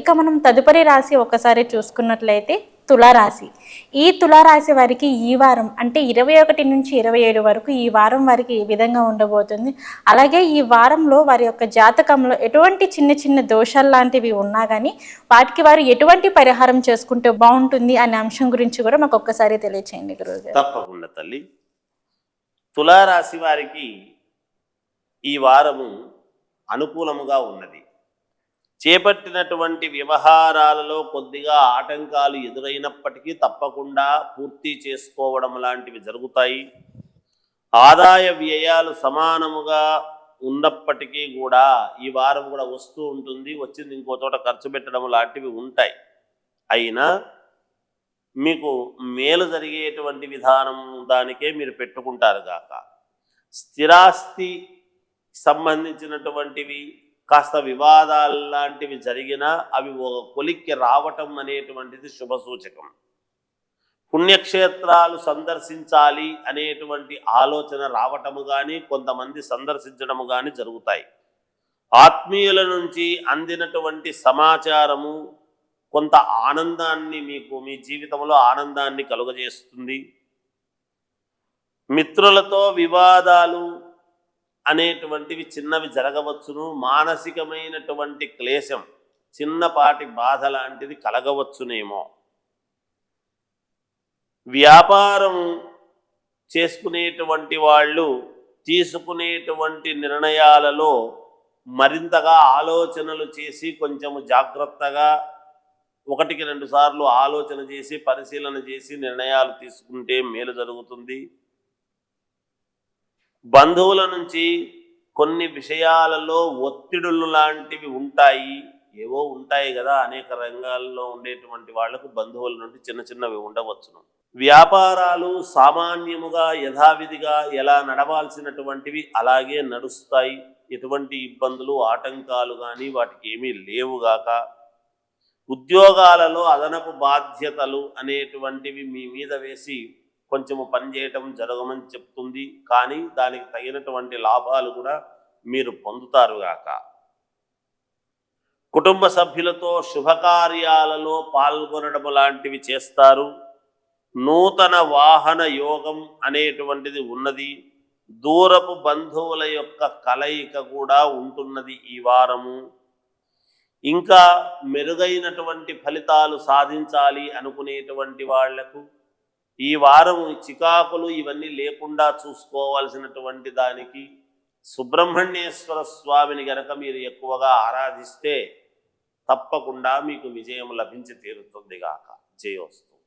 ఇక మనం తదుపరి రాశి ఒకసారి చూసుకున్నట్లయితే తులారాశి. ఈ తులారాశి వారికి ఈ వారం అంటే ఇరవై ఒకటి నుంచి ఇరవై ఏడు వరకు ఈ వారం వారికి ఈ విధంగా ఉండబోతుంది. అలాగే ఈ వారంలో వారి యొక్క జాతకంలో ఎటువంటి చిన్న చిన్న దోషాలు లాంటివి ఉన్నా కానీ వాటికి వారు ఎటువంటి పరిహారం చేసుకుంటే బాగుంటుంది అనే అంశం గురించి కూడా మాకు ఒక్కసారి తెలియచేయండి గురువు తప్పకుండా తల్లి. తులారాశి వారికి ఈ వారము అనుకూలముగా ఉన్నది. చేపట్టినటువంటి వ్యవహారాలలో కొద్దిగా ఆటంకాలు ఎదురైనప్పటికీ తప్పకుండా పూర్తి చేసుకోవడం లాంటివి జరుగుతాయి. ఆదాయ వ్యయాలు సమానముగా ఉన్నప్పటికీ కూడా ఈ వారం కూడా వస్తూ ఉంటుంది. వచ్చింది ఇంకో చోట ఖర్చు పెట్టడం లాంటివి ఉంటాయి. అయినా మీకు మేలు జరిగేటువంటి విధానం దానికే మీరు పెట్టుకుంటారు గాక. స్థిరాస్తి సంబంధించినటువంటివి కాస్త వివాదాలు లాంటివి జరిగినా అవి ఒక కొలిక్కి రావటం అనేటువంటిది శుభ సూచకం పుణ్యక్షేత్రాలు సందర్శించాలి అనేటువంటి ఆలోచన రావటము కానీ కొంతమంది సందర్శించడము కానీ జరుగుతాయి. ఆత్మీయుల నుంచి అందినటువంటి సమాచారము కొంత ఆనందాన్ని మీకు మీ జీవితంలో ఆనందాన్ని కలుగజేస్తుంది. మిత్రులతో వివాదాలు అనేటువంటివి చిన్నవి జరగవచ్చును. మానసికమైనటువంటి క్లేశం చిన్నపాటి బాధ లాంటిది కలగవచ్చునేమో. వ్యాపారం చేసుకునేటువంటి వాళ్ళు తీసుకునేటువంటి నిర్ణయాలలో మరింతగా ఆలోచనలు చేసి కొంచెము జాగ్రత్తగా ఒకటికి రెండు సార్లు ఆలోచన చేసి పరిశీలన చేసి నిర్ణయాలు తీసుకుంటే మేలు జరుగుతుంది. బంధువుల నుంచి కొన్ని విషయాలలో ఒత్తిడులు లాంటివి ఉంటాయి. ఏవో ఉంటాయి కదా అనేక రంగాల్లో ఉండేటువంటి వాళ్ళకు బంధువుల నుండి చిన్న చిన్నవి ఉండవచ్చును. వ్యాపారాలు సామాన్యముగా యథావిధిగా ఎలా నడవాల్సినటువంటివి అలాగే నడుస్తాయి. ఎటువంటి ఇబ్బందులు ఆటంకాలు కానీ వాటికి ఏమీ లేవుగాక ఉద్యోగాలలో అదనపు బాధ్యతలు అనేటువంటివి మీ మీద వేసి కొంచెము పనిచేయటం జరగమని చెప్తుంది. కానీ దానికి తగినటువంటి లాభాలు కూడా మీరు పొందుతారుగాక కుటుంబ సభ్యులతో శుభకార్యాలలో పాల్గొనడం లాంటివి చేస్తారు. నూతన వాహన యోగం అనేటువంటిది ఉన్నది. దూరపు బంధువుల యొక్క కలయిక కూడా ఉంటున్నది ఈ వారము. ఇంకా మెరుగైనటువంటి ఫలితాలు సాధించాలి అనుకునేటువంటి వాళ్ళకు ఈ వారం చికాకులు ఇవన్నీ లేకుండా చూసుకోవాల్సినటువంటి దానికి సుబ్రహ్మణ్యేశ్వర స్వామిని గనక మీరు ఎక్కువగా ఆరాధిస్తే తప్పకుండా మీకు విజయం లభించి తీరుతుంది గాక. జయోస్తు.